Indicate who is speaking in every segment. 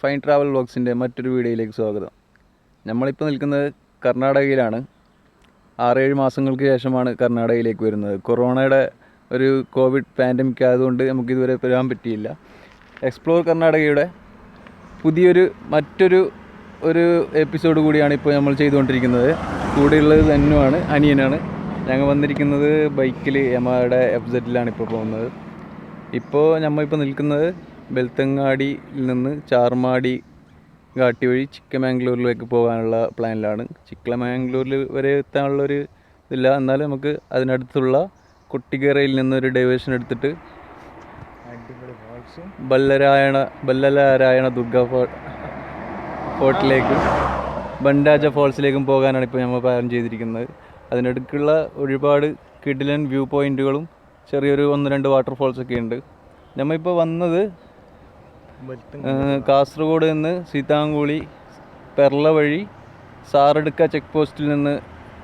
Speaker 1: Fine travel വ്ളോഗ്സിന്റെ മറ്റൊരു വീഡിയോയിലേക്ക് സ്വാഗതം. നമ്മളിപ്പോൾ നിൽക്കുന്നത് കർണാടകയിലാണ്. ആറേഴ് മാസങ്ങൾക്ക് ശേഷമാണ് കർണാടകയിലേക്ക് വരുന്നത്. കൊറോണയുടെ ഒരു കോവിഡ് പാൻഡമിക് ആയതുകൊണ്ട് നമുക്ക് ഇതുവരെ വരാൻ പറ്റിയില്ല. എക്സ്പ്ലോർ കർണാടകയുടെ പുതിയൊരു മറ്റൊരു ഒരു എപ്പിസോഡ് കൂടിയാണ് ഇപ്പോൾ നമ്മൾ ചെയ്തുകൊണ്ടിരിക്കുന്നത്. കൂടെയുള്ളത് തന്നുമാണ് അനിയനാണ്. ഞങ്ങൾ വന്നിരിക്കുന്നത് ബൈക്കിൽ യമഹയുടെ എഫ് ഇപ്പോൾ പോകുന്നത്. ഇപ്പോൾ നമ്മൾ ഇപ്പോൾ നിൽക്കുന്നത് ബെൽത്തങ്ങാടിയിൽ നിന്ന് ചാർമാടി ഘാട്ടി വഴി ചിക്കമാംഗ്ലൂരിലേക്ക് പോകാനുള്ള പ്ലാനിലാണ്. ചിക്കമാംഗ്ലൂരിൽ വരെ എത്താനുള്ള ഒരു ഇതില്ല. എന്നാലും നമുക്ക് അതിനടുത്തുള്ള കൊട്ടിക്കരയിൽ നിന്നൊരു ഡൈവേഷൻ എടുത്തിട്ട് ബല്ലരായണ ബല്ലലാരായണ ദുർഗ ഫോർട്ടിലേക്കും ബണ്ടാജ ഫോൾസിലേക്കും പോകാനാണ് ഇപ്പോൾ നമ്മൾ പ്ലാൻ ചെയ്തിരിക്കുന്നത്. അതിനടുക്കുള്ള ഒരുപാട് കിഡിലൻ വ്യൂ പോയിന്റുകളും ചെറിയൊരു ഒന്ന് രണ്ട് വാട്ടർഫോൾസ് ഒക്കെ ഉണ്ട്. നമ്മളിപ്പോൾ വന്നത് കാസർഗോഡ് നിന്ന് സീതാങ്കുളി പെർള വഴി സാറടുക്ക ചെക്ക് പോസ്റ്റിൽ നിന്ന്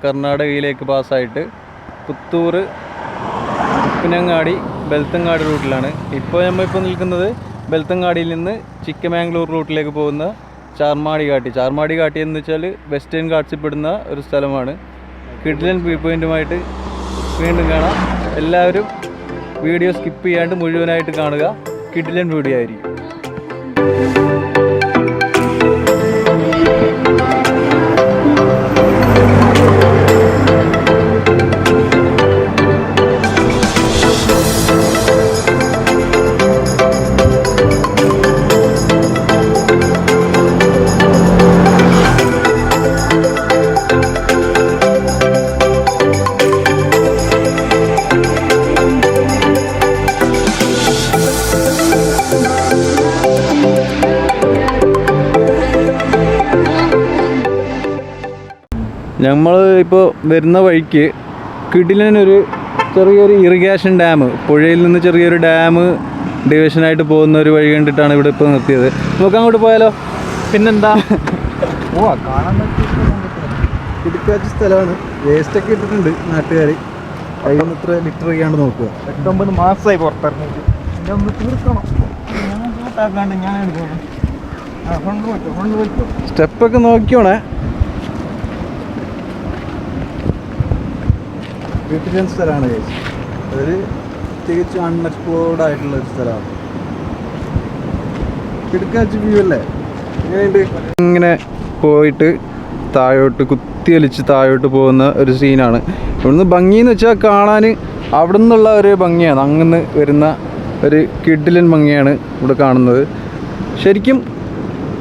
Speaker 1: കർണാടകയിലേക്ക് പാസ്സായിട്ട് പുത്തൂർ ഉപ്പിനങ്ങാടി ബെൽത്തങ്ങാടി റൂട്ടിലാണ്. ഇപ്പോൾ നമ്മളിപ്പോൾ നിൽക്കുന്നത് ബെൽത്തങ്ങാടിയിൽ നിന്ന് ചിക്കമാംഗ്ലൂർ റൂട്ടിലേക്ക് പോകുന്ന ചാർമാടി ഘാട്ടി ചാർമാടി ഘാട്ടി എന്ന് വെച്ചാൽ വെസ്റ്റേൺ ഘാട്സിൽ ഒരു സ്ഥലമാണ്. കിഡ്ലൻ വ്യൂ പോയിന്റുമായിട്ട് വീണ്ടും കാണാം. എല്ലാവരും വീഡിയോ സ്കിപ്പ് ചെയ്യാണ്ട് മുഴുവനായിട്ട് കാണുക. കിഡ്ലൻ വീഡിയോ ആയിരിക്കും. നമ്മൾ ഇപ്പോൾ വരുന്ന വഴിക്ക് കിടിലനൊരു ചെറിയൊരു ഇറിഗേഷൻ ഡാം പുഴയിൽ നിന്ന് ചെറിയൊരു ഡാം ഡിവിഷനായിട്ട് പോകുന്ന ഒരു വഴി കണ്ടിട്ടാണ് ഇവിടെ ഇപ്പോൾ നിർത്തിയത്. നമുക്ക് അങ്ങോട്ട് പോയാലോ?
Speaker 2: പിന്നെന്താ? ഓ കാണാൻ
Speaker 1: ഇടുക്കാച്ച സ്ഥലമാണ്. വേസ്റ്റ് ഒക്കെ ഇട്ടിട്ടുണ്ട് നാട്ടുകാർ അതിൽ ഇത്ര ലിറ്റർ ചെയ്യാണ്ട് നോക്കുക.
Speaker 2: എട്ടൊമ്പത് മാസമായി പുറത്തിറങ്ങിയിട്ട്. ഒന്ന് തീർക്കണം. ഞാൻ കൂട്ടാക്കാണ്ട് ഞാൻ എടുക്കണം
Speaker 1: സ്റ്റെപ്പൊക്കെ നോക്കിയോണേ ബ്യൂട്ടിഫുൾ സ്ഥലമാണ് ചേച്ചി അതൊരു തികച്ചും അൺഎക്സ്പ്ലോർഡ് ആയിട്ടുള്ള ഒരു സ്ഥലമാണ്. കിടക്കാച്ച് വ്യൂ അല്ലേ? ഇങ്ങനെ പോയിട്ട് താഴോട്ട് കുത്തിയൊലിച്ച് താഴോട്ട് പോകുന്ന ഒരു സീനാണ് ഇവിടുന്ന് ഭംഗിയെന്ന് വെച്ചാൽ കാണാൻ അവിടെ നിന്നുള്ള ഒരു ഭംഗിയാണ്. അങ്ങനെ വരുന്ന ഒരു കിഡിലൻ ഭംഗിയാണ് ഇവിടെ കാണുന്നത്. ശരിക്കും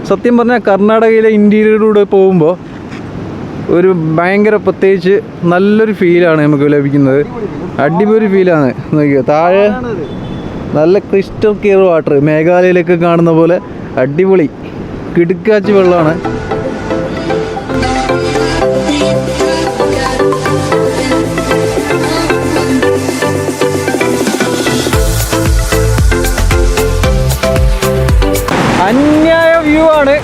Speaker 1: സത്യം പറഞ്ഞാൽ കർണാടകയിലെ ഇന്റീരിയറിലൂടെ പോകുമ്പോൾ ഒരു ഭയങ്കര പ്രത്യേകിച്ച് നല്ലൊരു ഫീലാണ് നമുക്ക് ലഭിക്കുന്നത്. അടിപൊളി ഫീലാണ്. നോക്കിയോ താഴെ നല്ല ക്രിസ്റ്റൽ ക്ലിയർ വാട്ടർ മേഘാലയയിലൊക്കെ കാണുന്ന പോലെ അടിപൊളി കിടുക്കാച്ചി വെള്ളമാണ്. അന്യായ വ്യൂ ആണ്.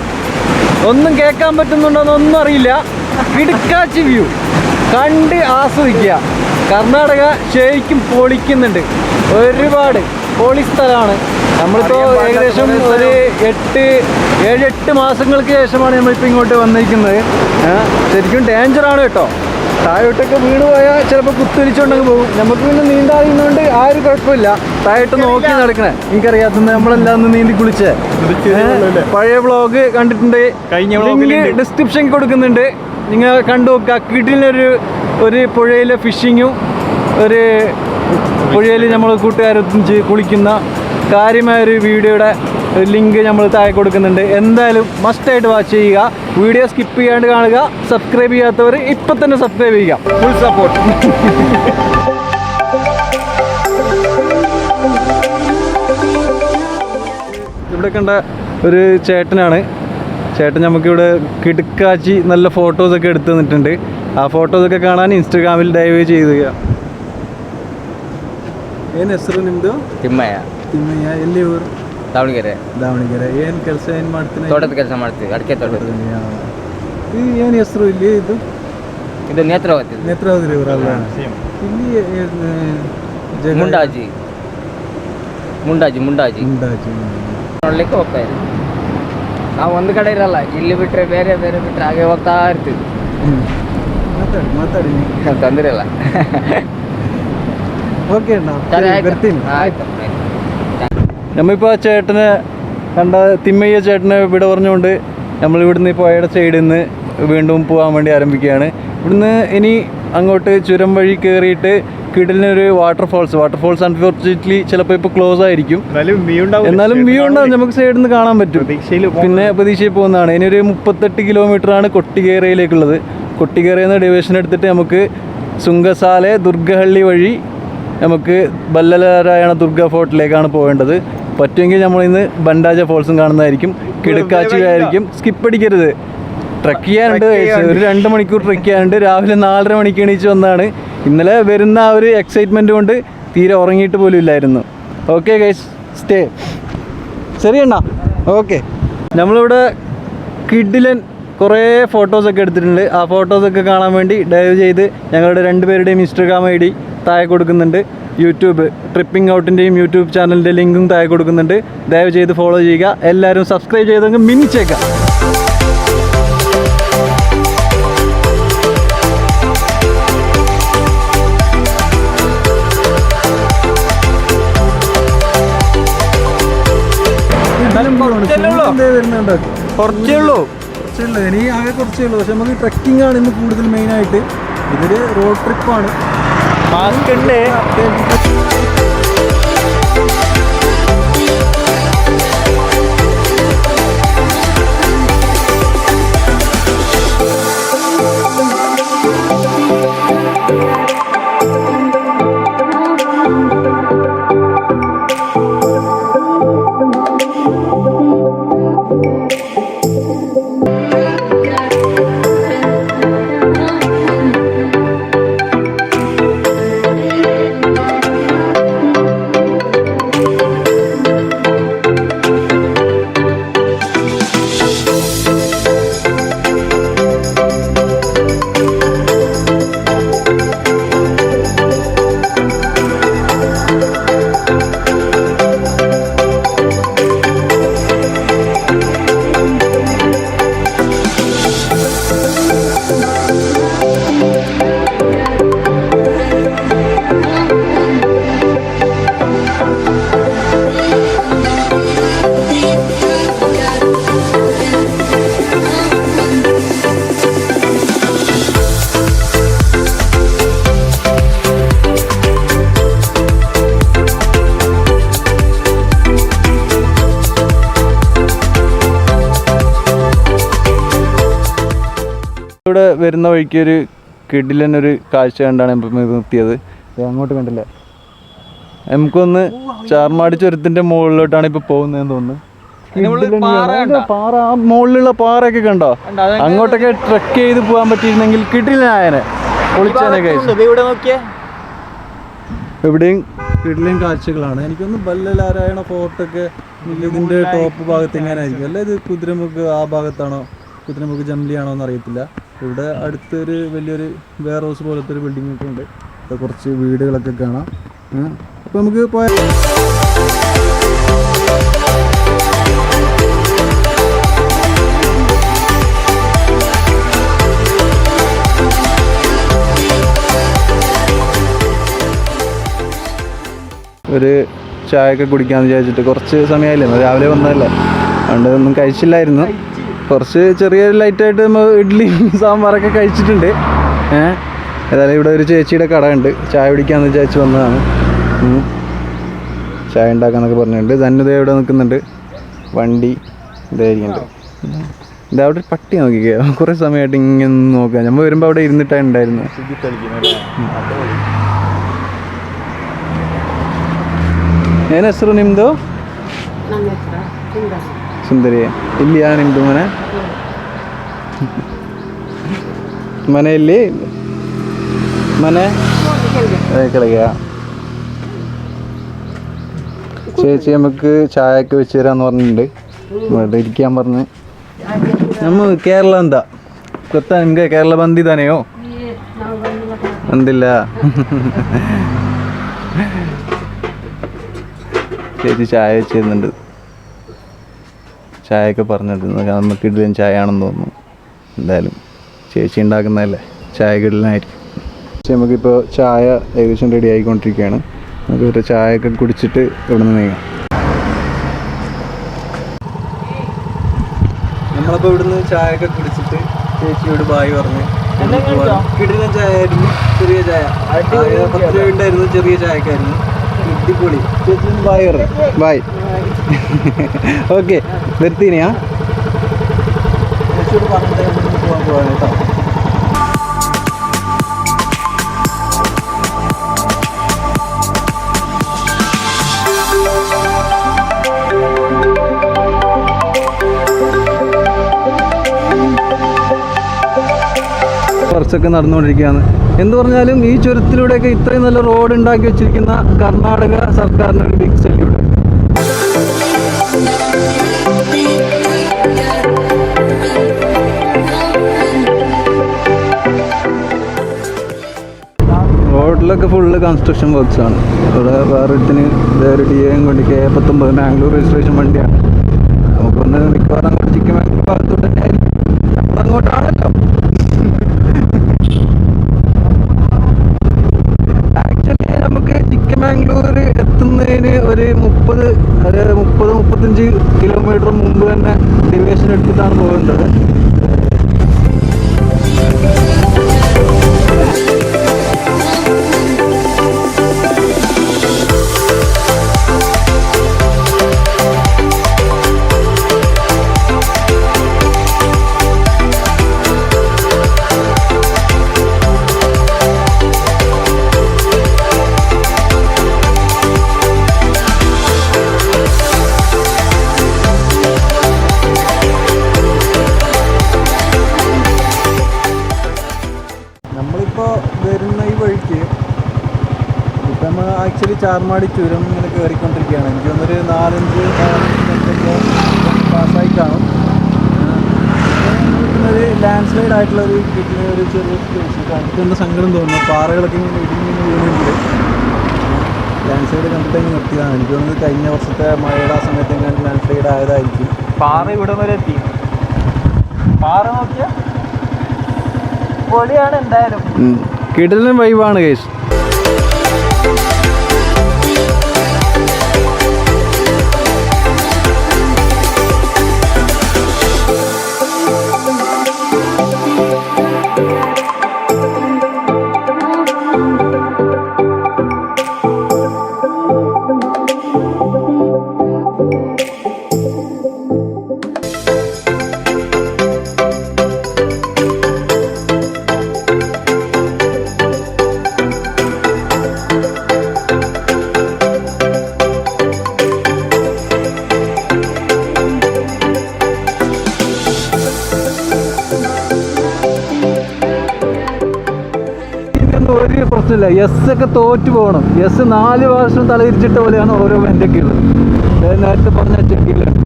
Speaker 1: ഒന്നും കേൾക്കാൻ പറ്റുന്നുണ്ടോ എന്നൊന്നും അറിയില്ല. കിടുക്കാച്ചി വ്യൂ. കണ്ട് ആസ്വദിക്കുക. കർണാടക ശരിക്കും പൊളിക്കുന്നുണ്ട്. ഒരുപാട് പൊളി സ്ഥലമാണ് നമ്മളിപ്പോൾ ഏകദേശം ഒരു എട്ട് ഏഴ് എട്ട് മാസങ്ങൾക്ക് ശേഷമാണ് നമ്മളിപ്പോൾ ഇങ്ങോട്ട് വന്നിരിക്കുന്നത്. ശരിക്കും ഡേഞ്ചറാണ് കേട്ടോ. താഴോട്ടൊക്കെ വീണ് പോയാൽ ചിലപ്പോൾ കുത്തൊലിച്ചുകൊണ്ടങ്ങ് പോകും. നമുക്ക് പിന്നെ നീന്താറിയുന്നതുകൊണ്ട് ആ ഒരു കുഴപ്പമില്ല. താഴോട്ട് നോക്കി നടക്കണേ. എനിക്കറിയാത്ത നമ്മളെല്ലാം നീന്തി കുളിച്ചേ. പഴയ വ്ളോഗ് കണ്ടിട്ടുണ്ട്.
Speaker 2: കഴിഞ്ഞ
Speaker 1: ലിങ്ക് ഡിസ്ക്രിപ്ഷൻ കൊടുക്കുന്നുണ്ട്. നിങ്ങൾ കണ്ടു നോക്കുക കിട്ടിലൊരു ഒരു പുഴയിലെ ഫിഷിങ്ങും ഒരു പുഴയിൽ നമ്മൾ കൂട്ടുകാരൊത്തിച്ച് കുളിക്കുന്ന കാര്യമായ ഒരു വീഡിയോയുടെ ലിങ്ക് നമ്മൾ താഴെ കൊടുക്കുന്നുണ്ട്. എന്തായാലും മസ്റ്റായിട്ട് വാച്ച് ചെയ്യുക. വീഡിയോ സ്കിപ്പ് ചെയ്യാണ്ട് കാണുക. സബ്സ്ക്രൈബ് ചെയ്യാത്തവർ ഇപ്പം തന്നെ സബ്സ്ക്രൈബ് ചെയ്യുക. ഫുൾ സപ്പോർട്ട് ഇവിടെ കണ്ട ഒരു ചേട്ടനാണ് ചേട്ടൻ നമുക്കിവിടെ കിടുക്കാച്ചി നല്ല ഫോട്ടോസൊക്കെ എടുത്തു തന്നിട്ടുണ്ട് ആ ഫോട്ടോസൊക്കെ കാണാൻ ഇൻസ്റ്റഗ്രാമിൽ ഡൈവ് ചെയ്ത് ಏನು ಹೆಸರು ನಿಮ್ಮದು
Speaker 3: ತಿಮ್ಮಯ್ಯ
Speaker 1: ತಿಮ್ಮಯ್ಯ ಎಲ್ಲಿ ಊರು
Speaker 3: ದಾವಣಗೆರೆ
Speaker 1: ದಾವಣಗೆರೆ ಏನು ಕೆಲಸ ಏನು ಮಾಡ್ತೀನಿ
Speaker 3: ತೋಟದ ಕೆಲಸ ಮಾಡ್ತೀವಿ ಅಡಿಕೆ ತೋಟ
Speaker 1: ಇದು ಏನು ಹೆಸರು ಇಲ್ಲಿ ಇದು
Speaker 3: ಇದು ನೇತ್ರಾವತಿ
Speaker 1: ನೇತ್ರಾವತಿ ಊರಲ್ಲ
Speaker 2: ಸೇಮ್
Speaker 1: ಇಲ್ಲಿ ಏನು ಜಗ-
Speaker 3: ಮುಂಡಾಜಿ ಮುಂಡಾಜಿ ಮುಂಡಾಜಿ
Speaker 1: ಮುಂಡಾಜಿ
Speaker 3: ನೋಡ್ಲಿಕ್ಕೆ ಹೋಗ್ತಾ ಇದೆ ನಾವು ಒಂದು ಕಡೆ ಇರಲ್ಲ ಇಲ್ಲಿ ಬಿಟ್ರೆ ಬೇರೆ ಬೇರೆ ಬಿಟ್ರೆ ಹಾಗೆ ಹೋಗ್ತಾ ಇರ್ತೀವಿ
Speaker 2: ಮಾತಾಡಿ ಮಾತಾಡಿ
Speaker 3: ತೊಂದರೆ ಇಲ್ಲ
Speaker 2: ಓಕೆ ಅಣ್ಣ
Speaker 3: ಸರಿ ಆಯ್ತು
Speaker 2: ಬರ್ತೀನಿ
Speaker 3: ಆಯ್ತು
Speaker 1: നമ്മളിപ്പോൾ ആ ചേട്ടനെ കണ്ട തിമ്മയ്യ ചേട്ടനെ വിട പറഞ്ഞുകൊണ്ട് നമ്മൾ ഇവിടുന്ന് ഈ പുഴയുടെ സൈഡിൽ നിന്ന് വീണ്ടും പോകാൻ വേണ്ടി ആരംഭിക്കുകയാണ് ഇവിടുന്ന് ഇനി അങ്ങോട്ട് ചുരം വഴി കയറിയിട്ട് കിടലിനൊരു വാട്ടർഫോൾസ് വാട്ടർഫോൾസ് അൺഫോർച്ചുനേറ്റ്ലി ചിലപ്പോൾ ഇപ്പോൾ ക്ലോസ് ആയിരിക്കും.
Speaker 2: എന്നാലും വ്യൂ ഉണ്ടാവും
Speaker 1: നമുക്ക് സൈഡിൽ നിന്ന് കാണാൻ പറ്റും. പിന്നെ പ്രതീക്ഷയിൽ പോകുന്നതാണ്. ഇനി ഒരു മുപ്പത്തെട്ട് കിലോമീറ്ററാണ് കൊട്ടികേറയിലേക്കുള്ളത് കൊട്ടിക്കേറയിൽ നിന്ന് ഡിവിഷൻ എടുത്തിട്ട് നമുക്ക് സുങ്കസാലെ ദുർഗഹള്ളി വഴി നമുക്ക് ബല്ലലാരായണ ദുർഗ ഫോർട്ടിലേക്കാണ് പോകേണ്ടത്. പറ്റുമെങ്കിൽ നമ്മൾ ഇന്ന് ബണ്ടാജ ഫോൾസും കാണുന്നതായിരിക്കും. കിടക്കാച്ചി ആയിരിക്കും സ്കിപ്പ് അടിക്കരുത്. ട്രക്ക് ചെയ്യാനുണ്ട് ഒരു രണ്ട് മണിക്കൂർ ട്രക്ക് ചെയ്യാനുണ്ട്. രാവിലെ നാലര മണിക്ക് എണീച്ച് വന്നതാണ് ഇന്നലെ വരുന്ന ആ ഒരു എക്സൈറ്റ്മെന്റ് കൊണ്ട് തീരെ ഉറങ്ങിയിട്ട് പോലും ഇല്ലായിരുന്നു. ഓക്കെ ഗൈസ് സ്റ്റേ ശരിയണ്ണ ഓക്കെ നമ്മളിവിടെ കിഡിലൻ കുറേ ഫോട്ടോസൊക്കെ എടുത്തിട്ടുണ്ട്. ആ ഫോട്ടോസൊക്കെ കാണാൻ വേണ്ടി ഡൈവ് ചെയ്ത് ഞങ്ങളുടെ രണ്ടുപേരുടെയും ഇൻസ്റ്റഗ്രാം ഐ ഡി താഴെ കൊടുക്കുന്നുണ്ട്. യൂട്യൂബ് ട്രിപ്പിംഗ് ഔട്ടിന്റെയും യൂട്യൂബ് ചാനലിന്റെ ലിങ്കും താഴെ കൊടുക്കുന്നുണ്ട്. ദയവ് ചെയ്ത് ഫോളോ ചെയ്യുക. എല്ലാവരും സബ്സ്ക്രൈബ് ചെയ്തെങ്കിൽ മിന്നിച്ചേക്കാം കുറച്ചേ ഉള്ളൂ.
Speaker 2: ഉള്ളൂ. ഇനി ആകെ കുറച്ചേ ഉള്ളൂ. പക്ഷെ നമുക്ക് ട്രക്കിംഗ് ആണ് ഇന്ന് കൂടുതൽ മെയിനായിട്ട് ഇതൊരു റോഡ് ട്രിപ്പാണ്
Speaker 1: മാസ്ക് ഉണ്ട് വരുന്ന വഴിക്ക് ഒരു കിടിലൻ ഒരു കാഴ്ച കണ്ടാണ് നിർത്തിയത്. അങ്ങോട്ട് കണ്ടില്ല. നമുക്കൊന്ന് ചാർമാടി ചുരത്തിന്റെ മുകളിലോട്ടാണ് ഇപ്പൊ പോകുന്നതെന്ന് തോന്നുന്നു. പാറ ആ മുകളിലുള്ള പാറയൊക്കെ കണ്ടോ? അങ്ങോട്ടൊക്കെ ട്രക്ക് ചെയ്ത് പോകാൻ പറ്റിയിരുന്നെങ്കിൽ കിടിലനായനെ പൊളിച്ചനെ കഴിച്ചു
Speaker 2: ഇവിടെ നോക്കിയേ?
Speaker 1: എവിടെയും കിഡിലും കാഴ്ചകളാണ്. എനിക്കൊന്ന് ബല്ലലാരായണ ഫോർട്ടൊക്കെ ഇതിന്റെ ടോപ്പ് ഭാഗത്ത് എങ്ങനെയായിരിക്കും അല്ല? ഇത് കുതിരമുക്ക് ആ ഭാഗത്താണോ? കുതിരമുഖ് ജംലിയാണോ എന്ന് അറിയത്തില്ല ഇവിടെ അടുത്തൊരു വലിയൊരു വെയർ ഹൗസ് പോലത്തെ ഒരു ബിൽഡിംഗ് ഒക്കെ ഉണ്ട്. ഇവിടെ കുറച്ച് വീടുകളൊക്കെ കാണാം. അപ്പോൾ അപ്പൊ നമുക്ക് പോയാൽ ഒരു ചായയൊക്കെ കുടിക്കാന്ന് വിചാരിച്ചിട്ട് കുറച്ച് സമയമായില്ലേ രാവിലെ വന്നതല്ലേ? അതുകൊണ്ട് ഒന്നും കഴിച്ചില്ലായിരുന്നു. കുറച്ച് ചെറിയ ലൈറ്റായിട്ട് നമ്മൾ ഇഡ്ഡലിയും സാമ്പാറൊക്കെ കഴിച്ചിട്ടുണ്ട് ഏഹ് ഏതായാലും ഇവിടെ ഒരു ചേച്ചിയുടെ കട ഉണ്ട് ചായ കുടിക്കാന്ന് വിചാരിച്ച് വന്നതാണ് ഉം. ചായ ഉണ്ടാക്കാന്നൊക്കെ പറഞ്ഞിട്ടുണ്ട് ധന്യത ഇവിടെ നിൽക്കുന്നുണ്ട് വണ്ടി ഇതായിരിക്കുന്നുണ്ട് ഇതാ അവിടെ ഒരു പട്ടി നോക്കിക്കോ കുറേ സമയമായിട്ട് ഇങ്ങനെ നോക്കുക നമ്മൾ വരുമ്പോൾ അവിടെ ഇരുന്നിട്ടാണ് ഉണ്ടായിരുന്നത് ಏನ ಹೆಸರು ನಿಮ್ಮದು
Speaker 4: ನನ್ನ ಹೆಸರು ಸುಂದರ
Speaker 1: ಸುಂದರಿ ಇಲ್ಲಿಯಾ ನಿಮ್ಮದು ಮನೆ ಮನೆಯಲ್ಲಿ ಮನೆ അതെ, കിളകിയ ചേച്ചി നമുക്ക് ചായ ഒക്കെ വെച്ച് തരാന്ന് പറഞ്ഞിട്ടുണ്ട് ഇവിടെ ഇരിക്കാൻ പറഞ്ഞ് നമ്മ കേരള എന്താ ಗೊತ್ತಾ ನಿಮ್ಗೆ ಕೇರಳ ಬಂದಿದ್ದಾನೆಯೋ
Speaker 4: ನಾವು ಬಂದು
Speaker 1: ಅಂದಿಲ್ಲ ചേച്ചി ചായ വെച്ച് തരുന്നുണ്ട് ചായയൊക്കെ പറഞ്ഞിരുന്നത് നമുക്ക് ഇഡ്ഡലിയും ചായ ആണെന്ന് തോന്നുന്നു. എന്തായാലും ചേച്ചി ഉണ്ടാക്കുന്നതല്ലേ? ചായ കിടലായിരിക്കും പക്ഷേ നമുക്കിപ്പോൾ ചായ ഏകദേശം റെഡി ആയിക്കൊണ്ടിരിക്കുകയാണ്. നമുക്ക് ഒരു ചായയൊക്കെ കുടിച്ചിട്ട് ഇവിടെ നിന്ന് നീങ്ങാം. നമ്മളിപ്പോൾ ഇവിടുന്ന് ചായയൊക്കെ കുടിച്ചിട്ട് ചേച്ചിയോട് ബായ് പറഞ്ഞ് കിടിലൻ ചായ ആയിരുന്നു ചെറിയ ചായ. പത്ത് രൂപ ഉണ്ടായിരുന്നു ചെറിയ ചായക്കായിരുന്നു. അടിപൊളി. ചേച്ചി ബായ് പറഞ്ഞു. ബായ്. ഓക്കെ നിർത്തിനിയാ കേട്ടോ. കുറച്ചൊക്കെ നടന്നുകൊണ്ടിരിക്കുകയാണ്. എന്ന് പറഞ്ഞാലും ഈ ചുരത്തിലൂടെയൊക്കെ ഇത്രയും നല്ല റോഡ് ഉണ്ടാക്കി വെച്ചിരിക്കുന്ന കർണാടക സർക്കാരിന് ഒരു ബിഗ് സല്യൂട്ട് റോഡിലൊക്കെ ഫുള്ള് കൺസ്ട്രക്ഷൻ വർക്ക്സ് ആണ്. ഇവിടെ വേറെ ഇതിന് വേറെ ഡി എം കൊണ്ട് കെ പത്തൊമ്പത് ബാംഗ്ലൂർ രജിസ്ട്രേഷൻ വണ്ടിയാണ്. നമുക്കൊന്ന് മിക്കവാറും അങ്ങോട്ട് ചിക്കമംഗ്ലൂർ ഭാഗത്തോട്ട് തന്നെ ആയിരിക്കും. നമ്മളങ്ങോട്ടാണല്ലോ ആക്ച്വലി നമുക്ക് ചിക്കമംഗ്ലൂർ എത്തുന്നതിന് ഒരു മുപ്പത് അതായത് മുപ്പത് മുപ്പത്തഞ്ച് കിലോമീറ്റർ മുമ്പ് തന്നെ ഡിവിയേഷൻ എടുത്തിട്ടാണ് പോകേണ്ടത്. ആക്ച്വലി ചാർമാടി ചുരം ഇങ്ങനെ കയറിക്കൊണ്ടിരിക്കുകയാണ്. എനിക്ക് തോന്നുന്നൊരു നാലഞ്ച് പാസ്സായി കാണും. ഒരു ലാൻഡ് സ്ലൈഡ് ആയിട്ടുള്ള ഒരു കിട്ടുന്ന ഒരു ചെറിയ കണ്ടിട്ട് സങ്കടം തോന്നുന്നു. പാറകളൊക്കെ ഇങ്ങനെ ഇടിഞ്ഞിങ്ങനെ വീണുണ്ട്. ലാൻഡ് സ്ലൈഡ് കണ്ടിട്ട് ഇങ്ങനെ നിർത്തിയതാണ്. എനിക്ക് തോന്നുന്നത് കഴിഞ്ഞ വർഷത്തെ മഴയുടെ ആ സമയത്ത് എങ്ങനെ ലാൻഡ് സ്ലൈഡ് ആയതായിരിക്കും.
Speaker 2: പാറ ഇവിടെ വരെ എത്തി. പാറ നോക്കിയ? പൊളിയാണ് എന്തായാലും.
Speaker 1: കിടലും വൈവാണ് കേസ് എസ് ഒക്കെ തോറ്റു പോകണം. എസ് നാല് വർഷം തലതിരിച്ചിട്ട പോലെയാണ് ഓരോ ഞാൻ നേരത്തെ പറഞ്ഞ ചെക്കിലാണ്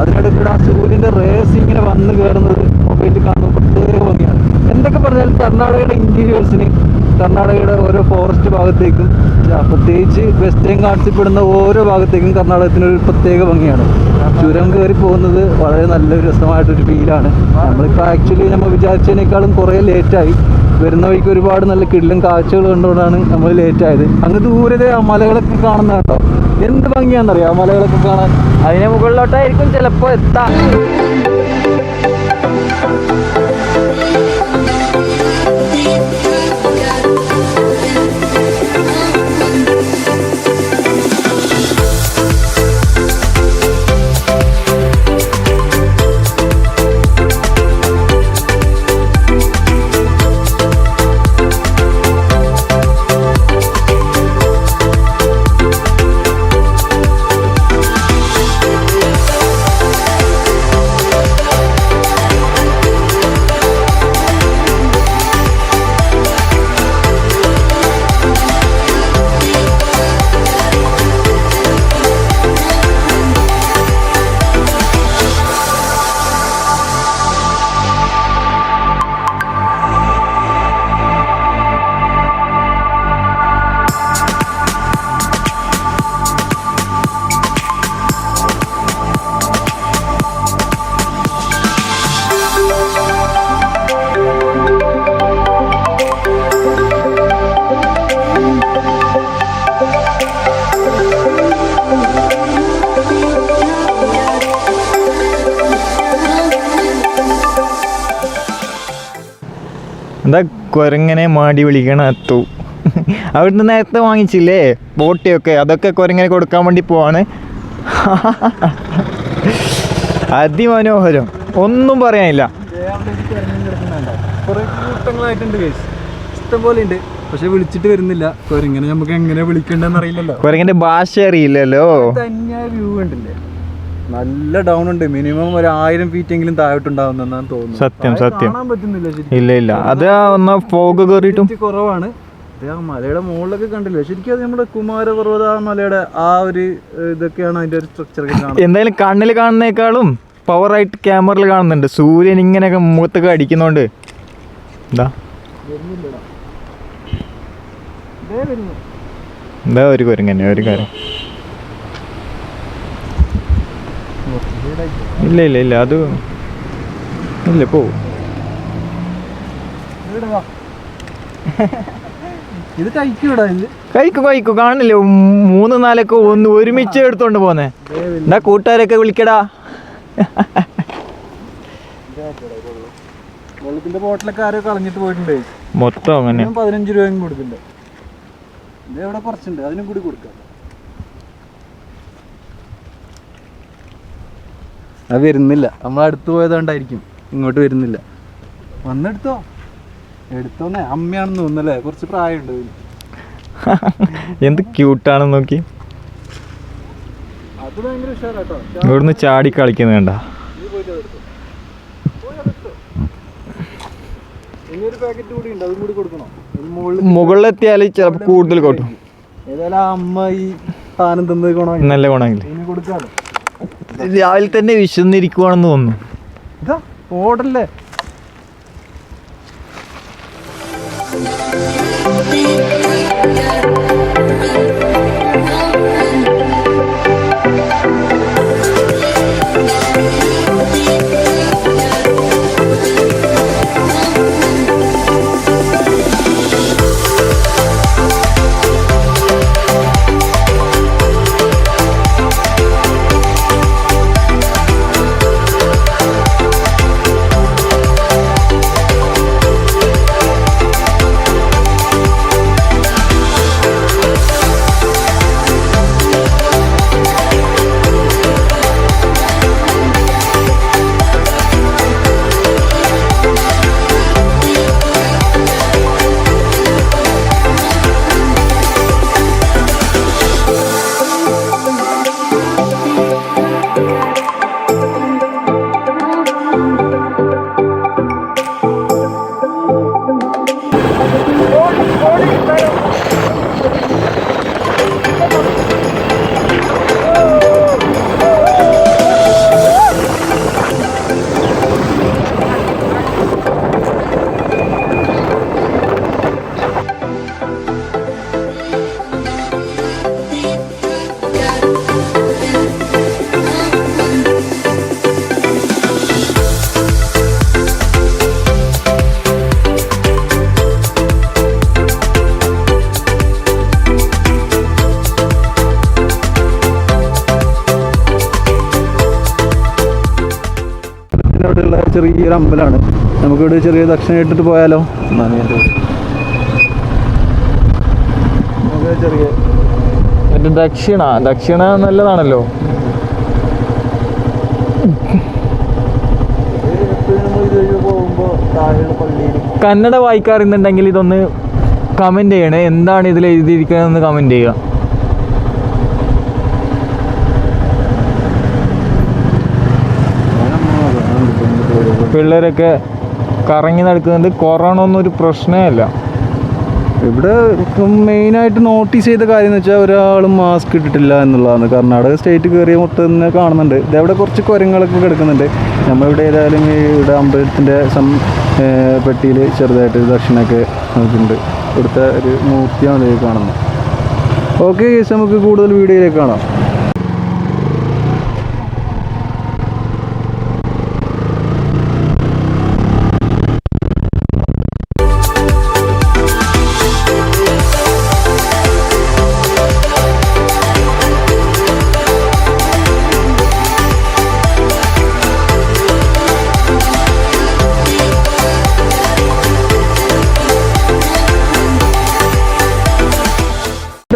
Speaker 1: അതിനിടയ്ക്കൂടെ ആ സൂര്യന്റെ റേസ് ഇങ്ങനെ വന്ന് കയറുന്നത് മൊബൈലിൽ കാണുമ്പോൾ പ്രത്യേക ഭംഗിയാണ്. എന്തൊക്കെ പറഞ്ഞാൽ കർണാടകയുടെ ഇന്റീരിയേഴ്സിന് കർണാടകയുടെ ഓരോ ഫോറസ്റ്റ് ഭാഗത്തേക്കും പ്രത്യേകിച്ച് വെസ്റ്റേൺ ഗാർഡ്സിൽ പെടുന്ന ഓരോ ഭാഗത്തേക്കും കർണാടകത്തിനൊരു പ്രത്യേക ഭംഗിയാണ്. ചുരം കയറി പോകുന്നത് വളരെ നല്ലൊരു രസമായിട്ടൊരു ഫീലാണ് നമ്മളിപ്പോൾ ആക്ച്വലി നമ്മൾ വിചാരിച്ചതിനേക്കാളും കുറേ ലേറ്റായി വരുന്ന വഴിക്ക് ഒരുപാട് നല്ല കിള്ളും കാഴ്ചകൾ കണ്ടുകൊണ്ടാണ് നമ്മൾ ലേറ്റായത് അങ്ങ് ദൂരത്തെ ആ മലകളൊക്കെ കാണുന്ന കേട്ടോ എന്ത് ഭംഗിയാണെന്നറിയാം? ആ മലകളൊക്കെ കാണാൻ.
Speaker 2: അതിന് മുകളിലോട്ടായിരിക്കും ചിലപ്പോൾ എത്താം കുരങ്ങനെ മാടി വിളിക്കണ എത്തു അവിടുന്ന് നേരത്തെ വാങ്ങിച്ചില്ലേ? ബോട്ടിയൊക്കെ അതൊക്കെ കുരങ്ങനെ കൊടുക്കാൻ വേണ്ടി പോവാണ്. അതിമനോഹരം. ഒന്നും പറയാനില്ല.
Speaker 1: ഉണ്ട് പക്ഷെ വിളിച്ചിട്ട് വരുന്നില്ല. കൊരങ്ങനെ നമുക്ക് എങ്ങനെ വിളിക്കണ്ടെന്ന് അറിയില്ലല്ലോ
Speaker 2: കൊരങ്ങന്റെ ഭാഷ അറിയില്ലല്ലോ.
Speaker 1: തന്നെ വ്യൂ കണ്ടില്ലേ? നല്ല ഡൗൺ ഉണ്ട്. മിനിമം ഒരു ആയിരം ഫീറ്റ് എങ്കിലും താഴോട്ടുണ്ടാവുന്നെന്നാണ് തോന്നുന്നത്.
Speaker 2: സത്യം, സത്യം. ഇല്ല ഇല്ല. അത് ഒന്ന് ഫോഗ് കയറിയിട്ടും
Speaker 1: കുറവാണ്. ആ മലയുടെ മുകളിലൊക്കെ കണ്ടില്ല? ശരിക്കും അത് നമ്മുടെ കുമാരപർവത മലയുടെ ആ ഒരു ഇതൊക്കെയാണ് അതിന്റെ ഒരു സ്ട്രക്ചർ
Speaker 2: എന്തായാലും കണ്ണിൽ കാണുന്നേക്കാളും പവർ ആയിട്ട് ക്യാമറയിൽ കാണുന്നുണ്ട്. സൂര്യൻ ഇങ്ങനെയൊക്കെ മുഖത്തൊക്കെ അടിക്കുന്നോണ്ട്. എന്താ? എന്താ ഒരു കുരങ്ങനെ ഒരു കാര്യം. ഇല്ല ഇല്ല ഇല്ല അത് ഇല്ല പോ.
Speaker 1: ഇത്
Speaker 2: കഴിക്കും കഴിക്കു. കാണില്ലേ മൂന്ന് നാലൊക്കെ ഒന്ന് ഒരുമിച്ച് എടുത്തോണ്ട് പോന്നെ. എന്താ കൂട്ടുകാരൊക്കെ വിളിക്കടാ.
Speaker 1: വെള്ളത്തിന്റെ ബോട്ടിലൊക്കെ ആരോ കളഞ്ഞിട്ട് പോയിട്ടുണ്ട്.
Speaker 2: മൊത്തം അങ്ങനെ.
Speaker 1: പതിനഞ്ച് രൂപയും കൊടുക്കുന്നുണ്ട്. ഇത് എവിടെ കുറച്ചുണ്ട്? അതിനും കൂടി കൊടുക്കാം. അത് വരുന്നില്ല. നമ്മൾ അടുത്ത് പോയതുകൊണ്ടായിരിക്കും ഇങ്ങോട്ട് വരുന്നില്ല. വന്നെടുത്തോ. എടുത്തോന്നേ. അമ്മയാണെന്ന് തോന്നുന്നല്ലേ കുറച്ച് പ്രായമുണ്ട്.
Speaker 2: എന്ത് ക്യൂട്ടാണെന്ന് നോക്കി. ഇവിടുന്ന് ചാടി കളിക്കുന്ന കണ്ട. മുകളിലെത്തിയാൽ ചിലപ്പോൾ കൂടുതൽ കൊട്ടും
Speaker 1: ഏതായാലും അമ്മ ഈ സാധനം തന്നത് ഗുണം
Speaker 2: നല്ല
Speaker 1: ഗുണമെങ്കിൽ കൊടുക്കാലോ.
Speaker 2: രാവിലെ തന്നെ വിശന്നിരിക്കുവാണെന്ന് തോന്നുന്നു.
Speaker 1: ഇതാ ഓടല്ലേ? അവിടെയുള്ള ചെറിയൊരു അമ്പലമാണ്. നമുക്കിവിടെ ചെറിയ ദക്ഷിണ ഇട്ടിട്ട് പോയാലോ? എന്നാണ് ഞാൻ ചെറിയ
Speaker 2: മറ്റേ ദക്ഷിണ. ദക്ഷിണ നല്ലതാണല്ലോ. കന്നഡ വായിക്കാറുണ്ടെങ്കിൽ ഇതൊന്ന് കമന്റ് ചെയ്യണേ. എന്താണ് ഇതിൽ എഴുതിയിരിക്കുന്നതെന്ന് കമന്റ് ചെയ്യുക. പിള്ളേരൊക്കെ കറങ്ങി നടക്കുന്നുണ്ട്. കൊറോണ ഒന്നും ഒരു പ്രശ്നമല്ല
Speaker 1: ഇവിടെ മെയിനായിട്ട് നോട്ടീസ് ചെയ്ത കാര്യം എന്ന് വെച്ചാൽ ഒരാളും മാസ്ക് ഇട്ടിട്ടില്ല എന്നുള്ളതാണ്. കർണാടക സ്റ്റേറ്റ് കയറിയ മൊത്തം തന്നെ കാണുന്നുണ്ട്. ഇതവിടെ കുറച്ച് കുരങ്ങളൊക്കെ കിടക്കുന്നുണ്ട്. നമ്മളിവിടെ ഏതായാലും ഇവിടെ അമ്പലത്തിന്റെ സം പെട്ടിയിൽ ചെറുതായിട്ട് ദക്ഷിണമൊക്കെ നോക്കിയിട്ടുണ്ട് ഇവിടുത്തെ ഒരു മൂർത്തിയാണ് കാണുന്നത്. ഓക്കെ കേസ് നമുക്ക് കൂടുതൽ വീഡിയോയിലേക്ക് കാണാം.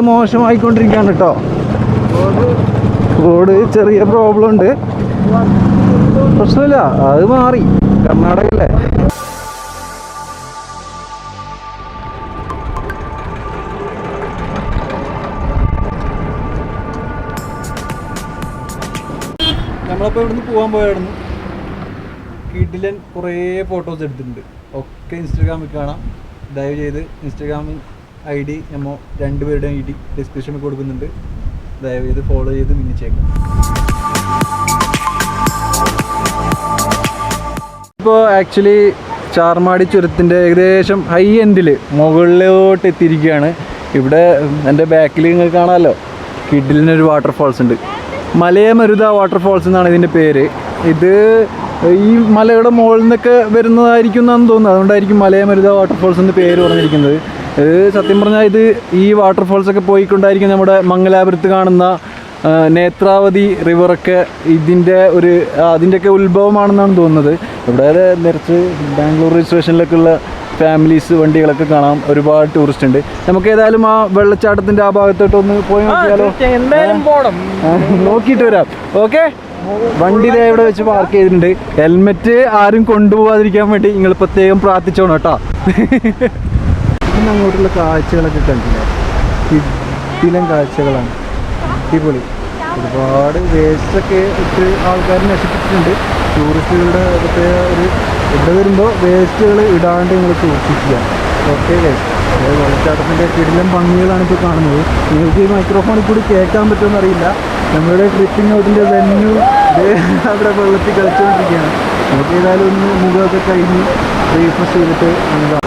Speaker 1: മോശമായിക്കൊണ്ടിരിക്കുകയാണ് കേട്ടോ. റോഡ് ചെറിയ പ്രോബ്ലം ഉണ്ട്. പ്രശ്നമില്ല അത് മാറി. കർണാടകല്ലേ നമ്മളപ്പോൾ ഇവിടുന്ന് പോകാൻ പോയായിരുന്നു. കിഡിലൻ കുറേ ഫോട്ടോസ് എടുത്തിട്ടുണ്ട്. ഒക്കെ ഇൻസ്റ്റഗ്രാമിൽ കാണാം. ദയവ് ചെയ്ത് ഇൻസ്റ്റാഗ്രാം ഐ ഡി നമ്മൾ രണ്ടുപേരുടെ ഐ ഡി ഡിസ്ക്രിപ്ഷനിൽ കൊടുക്കുന്നുണ്ട്. ദയവ് ചെയ്ത് ഫോളോ ചെയ്ത് മിന്നിച്ചേക്കാം. ഇപ്പോൾ ആക്ച്വലി ചാർമാടി ചുരത്തിന്റെ ഏകദേശം ഹൈ എൻഡിൽ മുകളിലോട്ട് എത്തിയിരിക്കുകയാണ്. ഇവിടെ എന്റെ ബാക്കിൽ നിങ്ങൾ കാണാമല്ലോ. കിഡിലിനൊരു വാട്ടർഫാൾസ് ഉണ്ട്. മലയമരുത വാട്ടർഫാൾസ് എന്നാണ് ഇതിന്റെ പേര്. ഇത് ഈ മലയുടെ മുകളിൽ നിന്നൊക്കെ വരുന്നതായിരിക്കും എന്നാണ് തോന്നുന്നത്. അതുകൊണ്ടായിരിക്കും മലയമരുത വാട്ടർഫാൾസ് എന്ന് പേര് പറഞ്ഞിരിക്കുന്നത്. ഇത് സത്യം പറഞ്ഞാൽ ഇത് ഈ വാട്ടർഫോൾസ് ഒക്കെ പോയിക്കൊണ്ടായിരിക്കും നമ്മുടെ മംഗലാപുരത്ത് കാണുന്ന നേത്രാവതി റിവറൊക്കെ ഇതിന്റെ ഒരു അതിന്റെയൊക്കെ ഉത്ഭവമാണെന്നാണ് തോന്നുന്നത്. ഇവിടെ നിറച്ച് ബാംഗ്ലൂർ രജിസ്ട്രേഷനിലൊക്കെ ഉള്ള ഫാമിലീസ് വണ്ടികളൊക്കെ കാണാം. ഒരുപാട് ടൂറിസ്റ്റ് ഉണ്ട്. നമുക്ക് ഏതായാലും ആ വെള്ളച്ചാട്ടത്തിന്റെ ആ ഭാഗത്തോട്ട് ഒന്ന് പോയി നോക്കിയാലോ? നോക്കിയിട്ട് വരാം. ഓക്കെ? വണ്ടി ഇവിടെ വെച്ച് പാർക്ക് ചെയ്തിട്ടുണ്ട്. ഹെൽമെറ്റ് ആരും കൊണ്ടുപോകാതിരിക്കാൻ വേണ്ടി നിങ്ങൾ പ്രത്യേകം പ്രാർത്ഥിച്ചോണം കേട്ടോ. പിന്നെ അങ്ങോട്ടുള്ള കാഴ്ചകളൊക്കെ കണ്ടില്ലേ? കിടിലം കാഴ്ചകളാണ്. അടിപൊളി. ഒരുപാട് വേസ്റ്റ് ഒക്കെ ഇട്ട് ആൾക്കാർ നശിപ്പിച്ചിട്ടുണ്ട്. ടൂറിസ്റ്റുകളുടെ പ്രത്യേക ഒരു ഇവിടെ വരുമ്പോൾ വേസ്റ്റുകൾ ഇടാണ്ട് നിങ്ങൾ സൂക്ഷിക്കുക. ഓക്കെ വേസ്റ്റ് വെള്ളച്ചാട്ടത്തിന്റെ കിടിലം ഭംഗികളാണ് ഇപ്പോൾ കാണുന്നത്. നിങ്ങൾക്ക് ഈ മൈക്രോഫോണിൽ കൂടി കേൾക്കാൻ പറ്റുമെന്ന് അറിയില്ല. നമ്മുടെ ട്രിപ്പിംഗ് ഔട്ടിന്റെ വെന്യൂ അവിടെ വെള്ളത്തിൽ കളിച്ചുകൊണ്ടിരിക്കുകയാണ്. നമുക്ക് ഏതായാലും ഒന്ന് മുഖമൊക്കെ കഴിഞ്ഞ് ബ്രേക്ക്ഫാസ്റ്റ് ചെയ്തിട്ട് എന്താ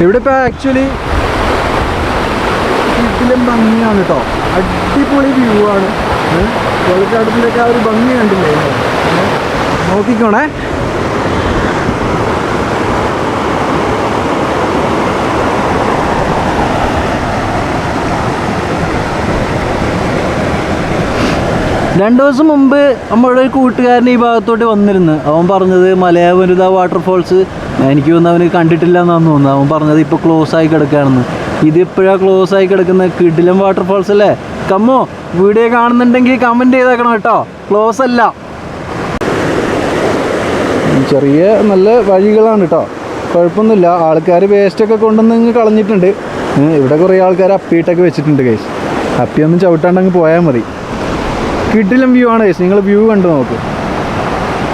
Speaker 1: ഇവിടെ ഇപ്പോൾ ആക്ച്വലി ഇതിലും ഭംഗിയാണ് കേട്ടോ അടിപൊളി വ്യൂ ആണ്. ഏ? വെള്ളച്ചാട്ടത്തിന്റെയൊക്കെ ആ ഒരു ഭംഗി കണ്ടില്ലേ? നോക്കിക്കോണേ. രണ്ടു ദിവസം മുമ്പ് നമ്മുടെ ഒരു കൂട്ടുകാരൻ ഈ ഭാഗത്തോട്ട് വന്നിരുന്നു. അവൻ പറഞ്ഞത് മലയാവരുത വാട്ടർഫോൾസ് എനിക്ക് തോന്നുന്നു അവന് കണ്ടിട്ടില്ല എന്നാണ് തോന്നുന്നത് അവൻ പറഞ്ഞത് ഇപ്പൊ ക്ലോസ് ആയി കിടക്കുകയാണെന്ന്. ഇത് ഇപ്പോഴാണ് ക്ലോസ് ആയി കിടക്കുന്ന? കിടിലം വാട്ടർഫാൾസ് അല്ലേ? കമ്മോ വീഡിയോ കാണുന്നുണ്ടെങ്കിൽ കമന്റ് ചെയ്തേക്കണം കേട്ടോ. ക്ലോസ് അല്ല. ചെറിയ നല്ല വഴികളാണ് കേട്ടോ കുഴപ്പമൊന്നുമില്ല. ആൾക്കാർ വേസ്റ്റൊക്കെ കൊണ്ടുവന്ന് കളഞ്ഞിട്ടുണ്ട്. ഇവിടെ കുറേ ആൾക്കാർ അപ്പിയിട്ടൊക്കെ വെച്ചിട്ടുണ്ട് കേസ് അപ്പിയൊന്നും ചവിട്ടാണ്ടങ്ങ് പോയാൽ മതി. കിട്ടിലും വ്യൂ ആണ് കേസ് നിങ്ങൾ വ്യൂ കണ്ടു നോക്ക്.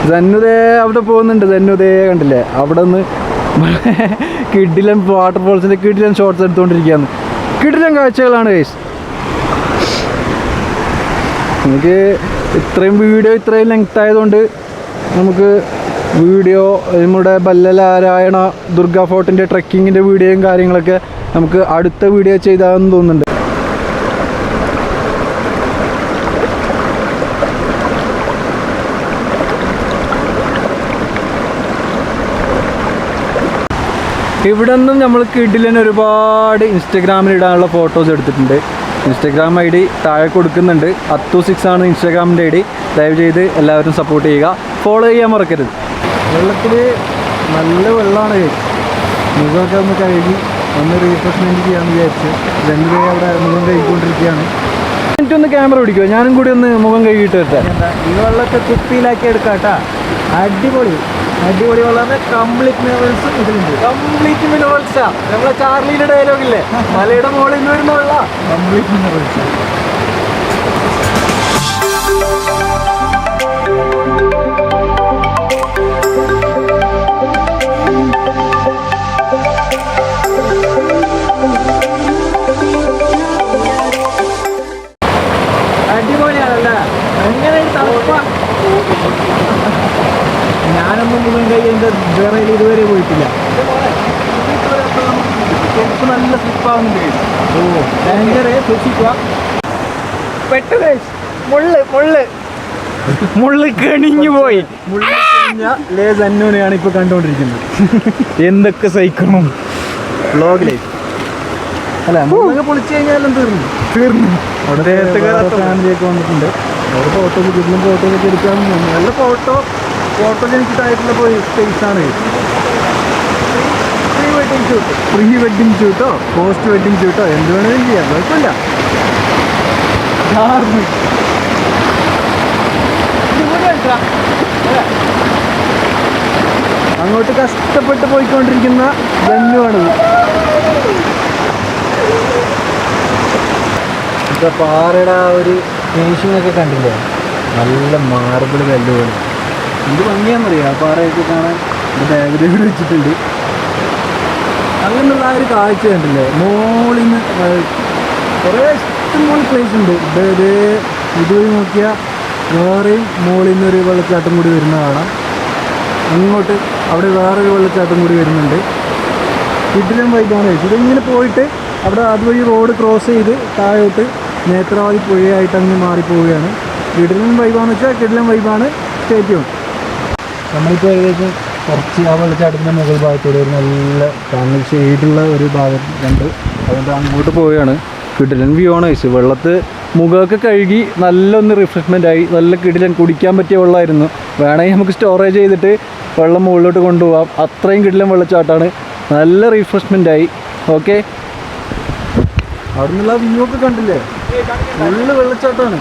Speaker 1: ജന്നുദേ അവിടെ പോകുന്നുണ്ട്. ജന്നുദേ കണ്ടില്ലേ? അവിടെ നിന്ന് കിഡിലൻ വാട്ടർഫോൾസിന്റെ കിഡിലൻ ഷോർട്സ് എടുത്തുകൊണ്ടിരിക്കുകയാണ് കിഡിലൻ കാഴ്ചകളാണ് കേസ് നമുക്ക് ഇത്രയും വീഡിയോ ഇത്രയും ലെങ്ത് ആയതുകൊണ്ട് നമുക്ക് വീഡിയോ നമ്മുടെ ബല്ലലാരായണ ദുർഗ ഫോർട്ടിന്റെ ട്രക്കിങ്ങിന്റെ വീഡിയോയും കാര്യങ്ങളൊക്കെ നമുക്ക് അടുത്ത വീഡിയോ ചെയ്താന്ന് തോന്നുന്നുണ്ട്. ഇവിടെ നിന്നും നമ്മൾ കിഡിലിന് ഒരുപാട് ഇൻസ്റ്റഗ്രാമിൽ ഇടാനുള്ള ഫോട്ടോസ് എടുത്തിട്ടുണ്ട്. ഇൻസ്റ്റഗ്രാം ഐ ഡി താഴെ കൊടുക്കുന്നുണ്ട്. അത്തു സിക്സ് ആണ് ഇൻസ്റ്റഗ്രാമിന്റെ ഐ ഡി. ദയവ് ചെയ്ത് എല്ലാവരും സപ്പോർട്ട് ചെയ്യുക. ഫോളോ ചെയ്യാൻ മറക്കരുത്. വെള്ളത്തിൽ നല്ല വെള്ളമാണ് മുഖമൊക്കെ ഒന്ന് കഴുകി ഒന്ന് റീഫ്രഷ്മെന്റ് ചെയ്യാമെന്ന് വിചാരിച്ച് രണ്ടുപേരും അവിടെ മുഖം കഴുകിക്കൊണ്ടിരിക്കുകയാണ്. എനിക്കൊന്ന് ക്യാമറ പിടിക്കുമോ ഞാനും കൂടി ഒന്ന് മുഖം കഴുകിയിട്ട് വരട്ടെ.
Speaker 2: ഈ വെള്ളമൊക്കെ കുപ്പിയിലാക്കി എടുക്കാം കേട്ടാ അടിപൊളി. അടിപൊളി വെള്ളം കംപ്ലീറ്റ് മിനറൽസും ഇതിലുണ്ട്.
Speaker 1: കംപ്ലീറ്റ് മിനറൽസാ നമ്മളെ ചാർലിയുടെ ഡയലോഗ് ഇല്ലേ? മലയുടെ മുകളിൽ നിന്ന് വരുന്ന വെള്ളം
Speaker 2: കംപ്ലീറ്റ് മിനറൽസ് അടിപൊളിയാണല്ലേ? എങ്ങനെ തണുപ്പ? ഞാനൊന്നും മുഴുവൻ കൈ എന്റെ വേറയിൽ ഇതുവരെ പോയിട്ടില്ല.
Speaker 1: നല്ല സ്ലിപ്പാവുന്നുണ്ട്
Speaker 2: ഓ ഭയങ്കര സൂക്ഷിക്കുക.
Speaker 1: പെട്ട് മുള്ള് മുള്ള്. മുള്ള് കണിഞ്ഞു പോയി. ലേ അന്നൂനെയാണ് ഇപ്പൊ കണ്ടുകൊണ്ടിരിക്കുന്നത് എന്തൊക്കെ സഹിക്കണം വ്ളോഗിലേ. അല്ല മുള്ളൊക്കെ പൊളിച്ചു കഴിഞ്ഞാലും തീർന്നു? തീർന്നു. അവിടെ ഫാമിലിയൊക്കെ വന്നിട്ടുണ്ട്. അവിടെ ഫോട്ടോ ഫോട്ടോ ഒക്കെ എടുക്കാൻ നല്ല ഫോട്ടോ ഫോട്ടോ ജനിച്ചിട്ടായിട്ടുള്ള പോയി സ്പേസ് ആണ്.
Speaker 2: വെഡിങ് ഷൂട്ട്
Speaker 1: പ്രീ വെഡിങ് ഷൂട്ടോ പോസ്റ്റ് വെഡിങ് ഷൂട്ടോ എന്ത് വേണമെങ്കിലും ചെയ്യാം. കുഴപ്പമില്ല. അങ്ങോട്ട് കഷ്ടപ്പെട്ട് പോയിക്കൊണ്ടിരിക്കുന്ന ജന്നുവാണിത് ഇപ്പൊ പാറയുടെ ആ ഒരു ഫിനിഷിംഗ് ഒക്കെ കണ്ടില്ലേ? നല്ല മാർബിൾ കല്ലുകൾ എന്ത് ഭംഗിയാണെന്നറിയാം. ആ പാറയൊക്കെ കാണാൻ ബാഗ് ഇവിടെ വെച്ചിട്ടുണ്ട്. അങ്ങനെയുള്ള ആ ഒരു കാഴ്ച കണ്ടില്ലേ? മോളിൽ നിന്ന് കുറേ ഇഷ്ടംപോലെ പ്ലേസ് ഉണ്ട്. ഇത് ഇത് ഇതുവഴി നോക്കിയാൽ വേറെയും മോളിൽ നിന്നൊരു വെള്ളച്ചാട്ടം കൂടി വരുന്ന കാണാം. അങ്ങോട്ട് അവിടെ വേറൊരു വെള്ളച്ചാട്ടം കൂടി വരുന്നുണ്ട്. കിട്ടിലും വൈബാണ് ഇതിങ്ങനെ പോയിട്ട് അവിടെ അതുവഴി റോഡ് ക്രോസ് ചെയ്ത് താഴോട്ട് നേത്രാവതി പുഴയായിട്ട് അങ്ങ് മാറിപ്പോവുകയാണ്. കിടിലും വൈബാണെന്ന് വെച്ചാൽ കിടിലും വൈബാണ് സ്റ്റേറ്റ്യൂൺ നമ്മളിപ്പോൾ ഏകദേശം കുറച്ച് ആ വെള്ളച്ചാട്ടത്തിന്റെ മുകൾ ഭാഗത്തൂടെ ഒരു നല്ല കാണൽ ഷെയ്ഡുള്ള ഒരു ഭാഗം കണ്ട് അതുകൊണ്ട് അങ്ങോട്ട് പോവുകയാണ്. കിടിലൻ വ്യൂ ആണ് ഐസ് വെള്ളത്ത് മുഖമൊക്കെ കഴുകി നല്ല ഒന്ന് റിഫ്രഷ്മെന്റ് ആയി. നല്ല കിടിലൻ കുടിക്കാൻ പറ്റിയ വെള്ളമായിരുന്നു. വേണമെങ്കിൽ നമുക്ക് സ്റ്റോറേജ് ചെയ്തിട്ട് വെള്ളം മുകളിലോട്ട് കൊണ്ടുപോകാം അത്രയും കിടിലൻ വെള്ളച്ചാട്ടമാണ് നല്ല റിഫ്രഷ്മെന്റ് ആയി. ഓക്കെ അവിടെ നിന്നുള്ള വ്യൂ ഒക്കെ കണ്ടില്ലേ? നല്ല വെള്ളച്ചാട്ടമാണ്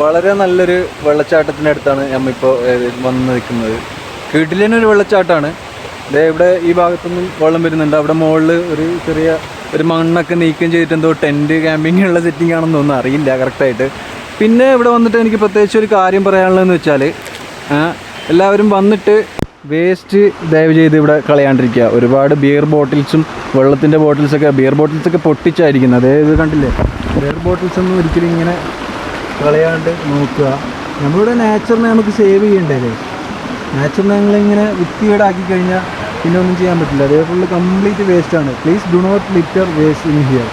Speaker 1: വളരെ നല്ലൊരു വെള്ളച്ചാട്ടത്തിന്റെ അടുത്താണ് നമ്മളിപ്പോൾ വന്ന് നിൽക്കുന്നത്. ഒരു വെള്ളച്ചാട്ടമാണ്. ദേ ഇവിടെ ഈ ഭാഗത്തുനിന്നും വെള്ളം വരുന്നുണ്ട്. അവിടെ മുകളിൽ ഒരു ചെറിയ ഒരു മണ്ണൊക്കെ നീക്കം ചെയ്തിട്ട് എന്തോ ടെന്റ് ക്യാമ്പിങ്ങുള്ള സെറ്റിംഗ് ആണെന്ന് തോന്നുന്നു. അറിയില്ല കറക്റ്റായിട്ട് പിന്നെ ഇവിടെ വന്നിട്ട് എനിക്ക് പ്രത്യേകിച്ച് ഒരു കാര്യം പറയാനുള്ളതെന്ന് വെച്ചാൽ എല്ലാവരും വന്നിട്ട് വേസ്റ്റ് ദയവ് ചെയ്ത് ഇവിടെ കളയാണ്ടിരിക്കുക. ഒരുപാട് ബിയർ ബോട്ടിൽസും വെള്ളത്തിന്റെ ബോട്ടിൽസൊക്കെ ബിയർ ബോട്ടിൽസൊക്കെ പൊട്ടിച്ചായിരിക്കുന്നത്. അതായത് കണ്ടില്ലേ? ബിയർ ബോട്ടിൽസ് ഒന്നും ഒരിക്കലും ഇങ്ങനെ കളയാണ്ട് നോക്കുക. നമ്മളിവിടെ നാച്ചുറിനെ നമുക്ക് സേവ് ചെയ്യണ്ടേ നാച്ചുറിനെ ഞങ്ങളിങ്ങനെ വൃത്തികേടാക്കി കഴിഞ്ഞാൽ പിന്നെ ഒന്നും ചെയ്യാൻ പറ്റില്ല. അതേ ഫുള്ള് കംപ്ലീറ്റ് വേസ്റ്റ് ആണ്. Please do not litter waste in here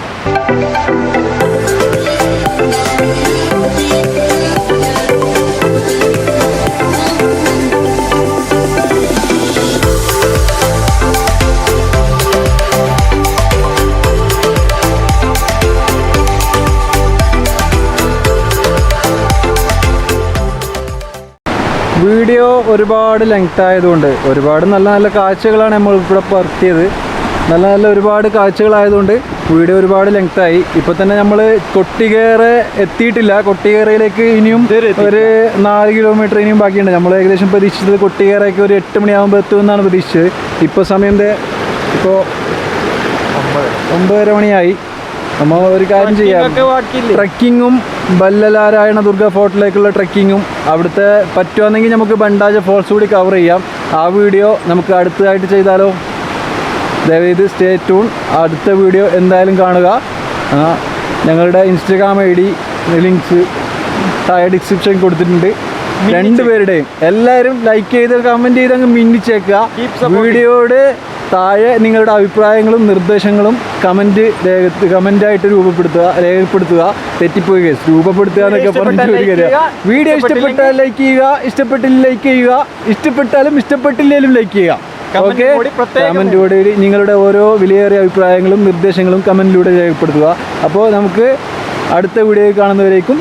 Speaker 1: ഒരുപാട് ലെങ്ത് ആയതുകൊണ്ട് ഒരുപാട് നല്ല നല്ല കാഴ്ചകളാണ് നമ്മൾ ഇവിടെ പറത്തിയത്. നല്ല നല്ല ഒരുപാട് കാഴ്ചകളായതുകൊണ്ട് വീഡിയോ ഒരുപാട് ലെങ്ത് ആയി. ഇപ്പോൾ തന്നെ നമ്മൾ കൊട്ടികേറെ എത്തിയിട്ടില്ല. കൊട്ടികേറയിലേക്ക് ഇനിയും ഒരു നാല് കിലോമീറ്റർ ഇനിയും ബാക്കിയുണ്ട്. നമ്മൾ ഏകദേശം പ്രതീക്ഷിച്ചത് കൊട്ടികേറയ്ക്ക് ഒരു എട്ട് മണിയാകുമ്പോൾ എത്തുമെന്നാണ് പ്രതീക്ഷിച്ചത്. ഇപ്പോൾ സമയം ഇപ്പോ ഇപ്പോൾ ഒമ്പതര മണിയായി. നമ്മൾ ഒരു കാര്യം ചെയ്യാം. ട്രക്കിങ്ങും ബല്ലലാരായണ ദുർഗ ഫോർട്ടിലേക്കുള്ള ട്രക്കിങ്ങും അവിടുത്തെ പറ്റുവാണെങ്കിൽ നമുക്ക് ബണ്ടാജ ഫോൾസ് കൂടി കവർ ചെയ്യാം. ആ വീഡിയോ നമുക്ക് അടുത്തതായിട്ട് ചെയ്താലോ? ദയവേത് സ്റ്റേ ടൂൺ അടുത്ത വീഡിയോ എന്തായാലും കാണുക. ഞങ്ങളുടെ ഇൻസ്റ്റഗ്രാം ഐ ഡി ലിങ്ക്സ് താഴെ ഡിസ്ക്രിപ്ഷൻ കൊടുത്തിട്ടുണ്ട്. രണ്ടുപേരുടെയും. എല്ലാവരും ലൈക്ക് ചെയ്ത് കമന്റ് ചെയ്ത് അങ്ങ് മിന്നിച്ചേക്കുക. വീഡിയോയുടെ താഴെ നിങ്ങളുടെ അഭിപ്രായങ്ങളും നിർദ്ദേശങ്ങളും കമന്റ് രേഖ കമന്റായിട്ട് രൂപപ്പെടുത്തുക രേഖപ്പെടുത്തുക. തെറ്റിപ്പോയി കേസ്. രൂപപ്പെടുത്തുക എന്നൊക്കെ പറഞ്ഞിട്ട് ഒരു കാര്യം. വീഡിയോ ഇഷ്ടപ്പെട്ടാൽ ലൈക്ക് ചെയ്യുക. ഇഷ്ടപ്പെട്ടില്ല ലൈക്ക് ചെയ്യുക. ഇഷ്ടപ്പെട്ടാലും ഇഷ്ടപ്പെട്ടില്ലെങ്കിലും ലൈക്ക് ചെയ്യുക. ഓക്കെ കമന്റിലൂടെ നിങ്ങളുടെ ഓരോ വിലയേറിയ അഭിപ്രായങ്ങളും നിർദ്ദേശങ്ങളും കമന്റിലൂടെ രേഖപ്പെടുത്തുക. അപ്പോൾ നമുക്ക് അടുത്ത വീഡിയോ കാണുന്നവരേക്കും